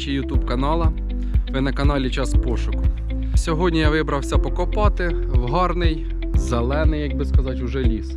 Друзі, YouTube канала. Ви на каналі Час пошуку. Сьогодні я вибрався покопати в гарний, зелений, як би сказати, уже ліс.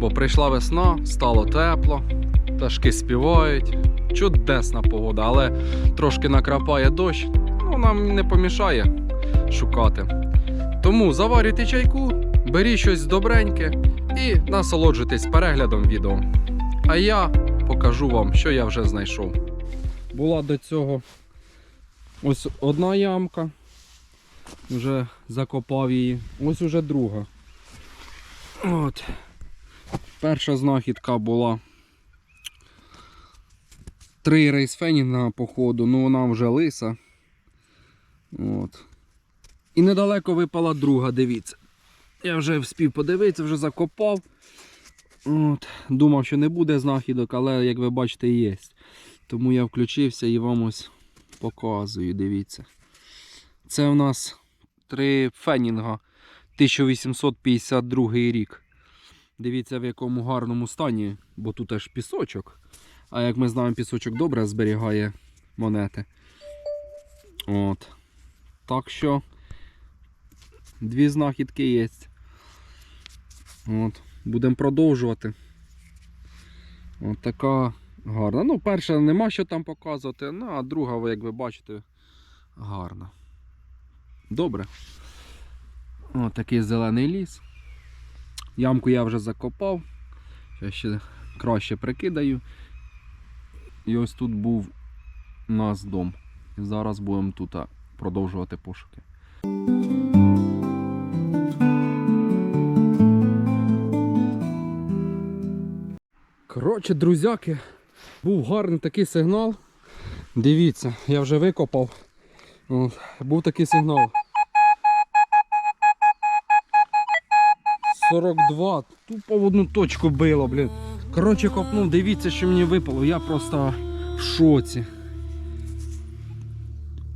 Бо прийшла весна, стало тепло, пташки співають. Чудесна погода, але трошки накрапає дощ, ну нам не помішає шукати. Тому заварюйте чайку, беріть щось добреньке і насолоджуйтесь переглядом відео. А я покажу вам, що я вже знайшов. Була до цього ось одна ямка. Вже закопав її. Ось уже друга. От. Перша знахідка була три рейсфенінга походу, ну вона вже лиса. От. І недалеко випала друга, дивіться. Я вже вспів подивитися, вже закопав. От. Думав, що не буде знахідок, але як ви бачите, є. Тому я включився і вам ось показую, дивіться. Це у нас три фенінга 1852 рік. Дивіться, в якому гарному стані, бо тут аж пісочок. А як ми знаємо, пісочок добре зберігає монети. От. Так що дві знахідки є. От. Будемо продовжувати. От така гарна. Ну, перша нема що там показувати, ну, а друга, як ви бачите, гарна. Добре. От такий зелений ліс. Ямку я вже закопав. Ще ще краще прикидаю. І ось тут був у дом. І зараз будемо тут продовжувати пошуки. Коротше, друзяки, був гарний такий сигнал. Дивіться, я вже викопав. Був такий сигнал. 42. Тупо в одну точку било, блін. Коротше, копнув, дивіться, що мені випало. Я просто в шоці.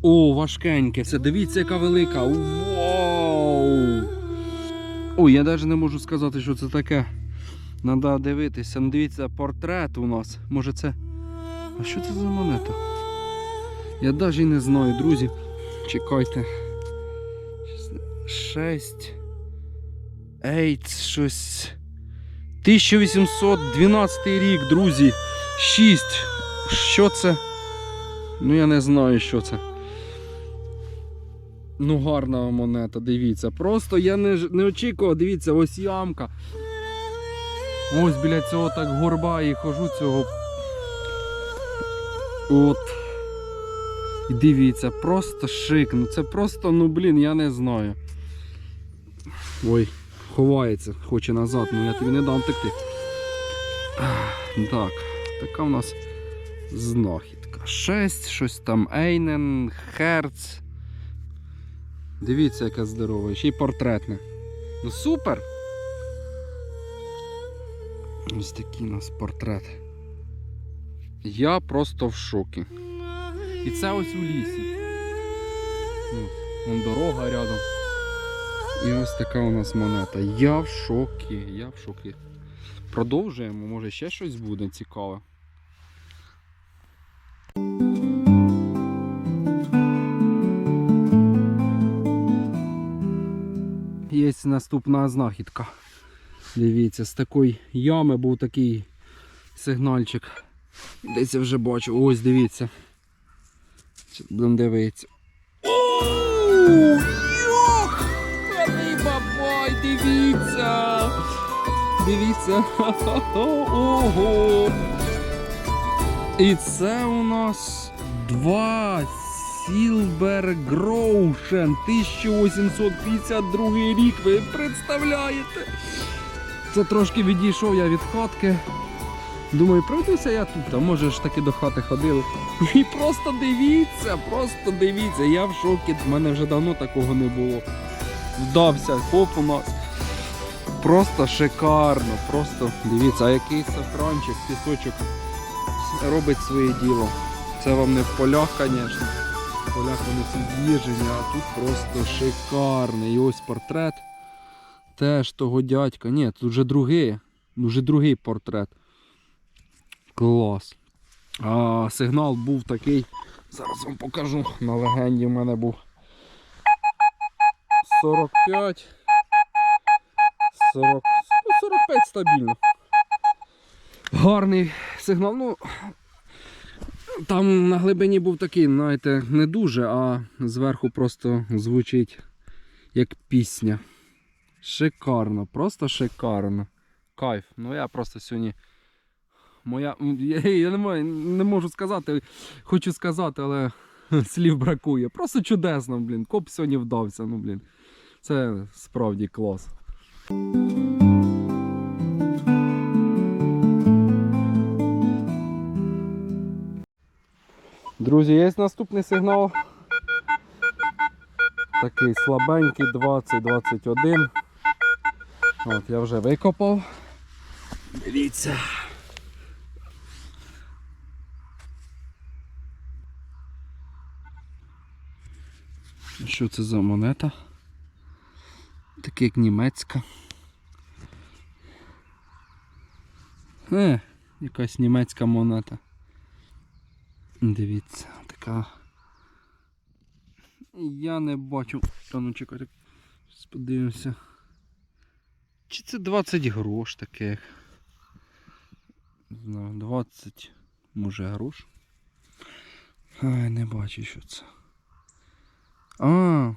О, важкеньке. Все, дивіться, яка велика. Вау! Ой, я навіть не можу сказати, що це таке. Надо дивитися. Ну, Дивіться, портрет у нас. Може це. А що це за монета? Я навіть не знаю, друзі. Чекайте. Шесть. Ейт, щось. 1812 рік, друзі. 6. Що це? Ну я не знаю, що це. Ну, гарна монета, дивіться. Просто я не, не очікував, дивіться, ось ямка. Ось біля цього так горба і хожу цього. От. І дивіться, просто шик. Ну це просто, ну блін, я не знаю. Ой, ховається, хоче назад, ну я тобі не дам втекти. Так, така в нас знахідка. 6, щось там Ейнен, Херц. Дивіться, яке здорове, ще й портретне. Ну супер! Ось такий у нас портрет. Я просто в шокі. І це ось у лісі. Вон дорога рядом. І ось така у нас монета. Я в шокі, я в шокі. Продовжуємо, може ще щось буде цікаве. Є наступна знахідка. Дивіться, з такої ями був такий сигнальчик. Десь я вже бачу. Ось дивіться. Будемо дивитися. Йох! Який бабай, дивіться! Дивіться. Ого! І це у нас два Silver Groschen 1852 рік. Ви представляєте? Це трошки відійшов я від хатки. Думаю, пройдуся я тут, а може ж таки до хати ходили. І просто дивіться, просто дивіться, я в шокі. У мене вже давно такого не було. Вдався хоп у нас. Просто шикарно, просто дивіться, а який сафранчик, пісочок робить своє діло. Це вам не в полях, звісно. В полях вони всі з'їжджені, а тут просто шикарний. І ось портрет. Теж того дядька. Ні, тут вже другий. Вже другий портрет. Клас. А сигнал був такий. Зараз вам покажу. На легенді в мене був 45. 40, ну, 45 стабільно. Гарний сигнал. Ну, там на глибині був такий, знаєте, не дуже, а зверху просто звучить як пісня. Шикарно, просто шикарно. Кайф. Ну я просто сьогодні. Моя. Я, я не, можу, не можу сказати, хочу сказати, але слів бракує. Просто чудесно, блін. Коп сьогодні вдався. Ну, блін. Це справді клас. Друзі, є наступний сигнал. Такий слабенький 20-21. От, я вже викопав. Дивіться. Що це за монета? Така як німецька. Е, якась німецька монета. Дивіться, така. Я не бачу. А ну чекайте. Подивимося. Чи це 20 грош таких? Не знаю, 20 може грош. Ай, не бачу, що це. А,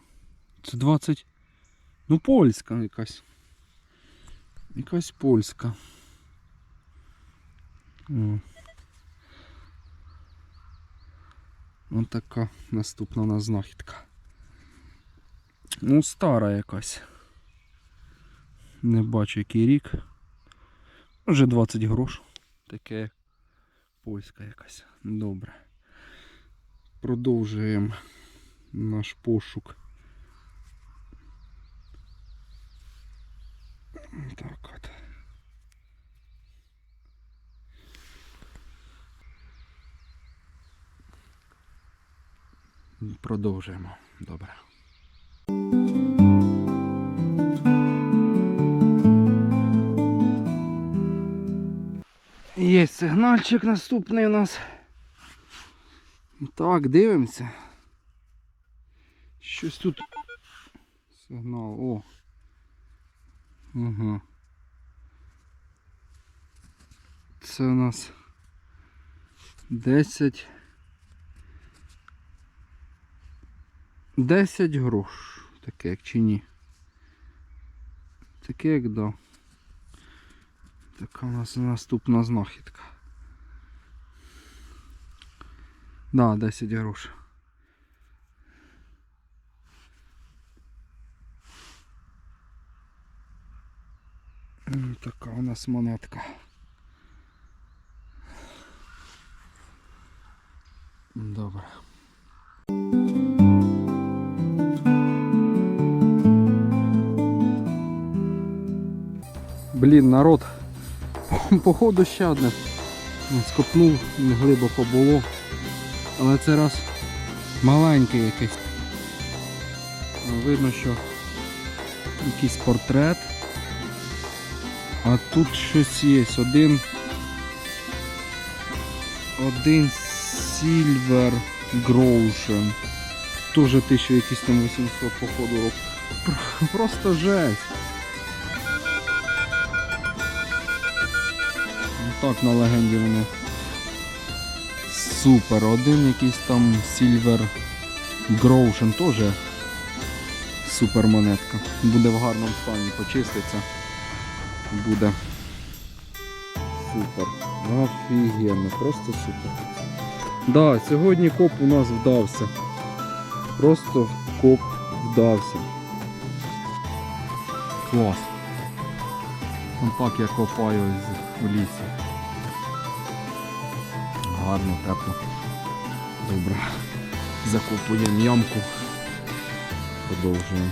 це 20. Ну, польська якась. Якась польська. О. Ось така наступна у нас знахідка. Ну, стара якась. Не бачу який рік. Вже 20 грош. Таке польська якась. Добре. Продовжуємо наш пошук. Так от. Продовжуємо. Добре. Є сигнальчик наступний у нас. Так, дивимося. Щось тут. Сигнал. О. Ага. Це у нас 10. 10 грош. Таке як чи ні. Таке як да. Така у нас наступна знахідка. Да, 10 грош. М, Така у нас монетка. Добре. Блін, народ, походу ще одне. Ну, Скопнув, глибоко було. Але це раз маленький якийсь. Видно, що якийсь портрет. А тут щось є. Один. Один Silver Grotion. Тоже 1000 якийсь там 800 походу років. Просто жесть. Так на легенді воно. Супер. Один якийсь там Silver Grotion теж супер монетка. Буде в гарному стані, почиститься. Буде супер. Офігенно, просто супер. Да, сьогодні коп у нас вдався. Просто коп вдався. Клас. Вон так я копаю у лісі. Гарно, тепло. Добре. Закопуємо ямку. Продовжуємо.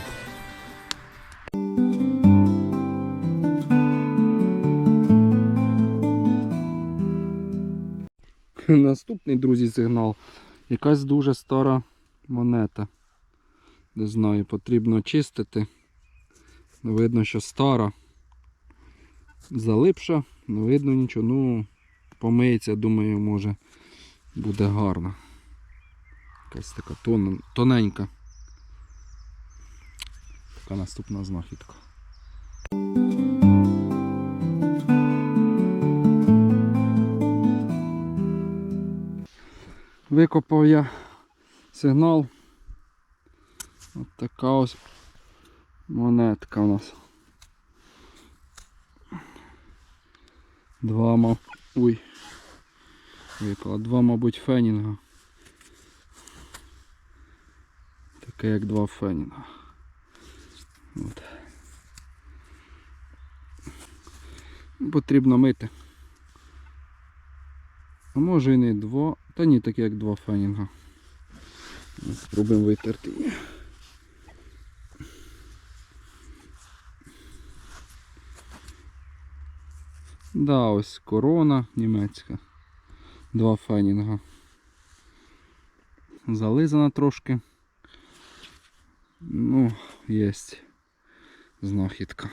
Наступний, друзі, сигнал. Якась дуже стара монета. Не знаю, потрібно чистити. Видно, що стара. Залипша, не видно нічого. Ну, помиється, думаю, може буде гарна. Якась така тон... тоненька. Така наступна знахідка. Викопав я сигнал. От така ось монетка у нас. Два ма... Ой. Випала. Два, мабуть, фенінга. Таке як два фенінга. От. Потрібно мити. А може і не два. Та ні, таке як два фенінга. Спробуємо витерти Да, ось корона німецька. Два фенінга. Зализана трошки. Ну, є знахідка.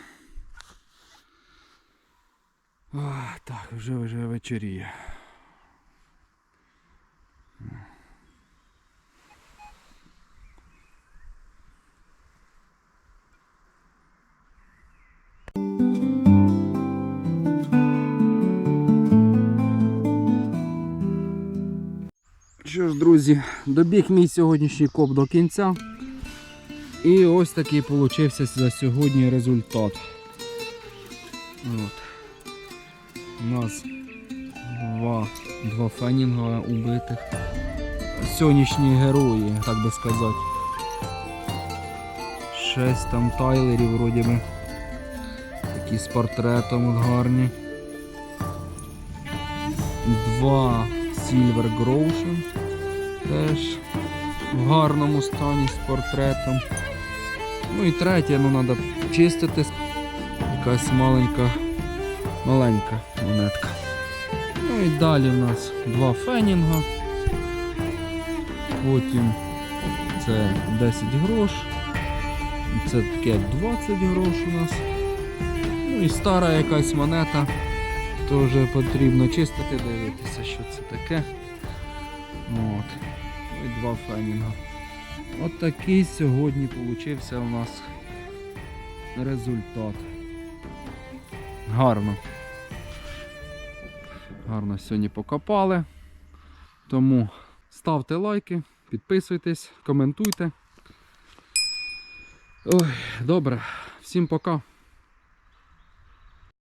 А, так, вже вже вечеріє. Що ж, друзі, добіг мій сьогоднішній коп до кінця. І ось такий получився за сьогодні результат. От. У нас два, два фенінга убитих. Сьогоднішні герої, так би сказати. Шесть там тайлерів вроді би. Такі з портретом гарні. Два Silver Groschen теж в гарному стані з портретом. Ну і третє, ну треба чистити. Якась маленька, маленька монетка. Ну і далі в нас два фенінга. Потім це 10 грош. Це таке 20 грош у нас. Ну і стара якась монета. Теж потрібно чистити, дивитися, що це таке. От. І два фенінга. От такий сьогодні получився у нас результат. Гарно. Гарно сьогодні покопали. Тому ставте лайки, підписуйтесь, коментуйте. Ой, добре, всім пока.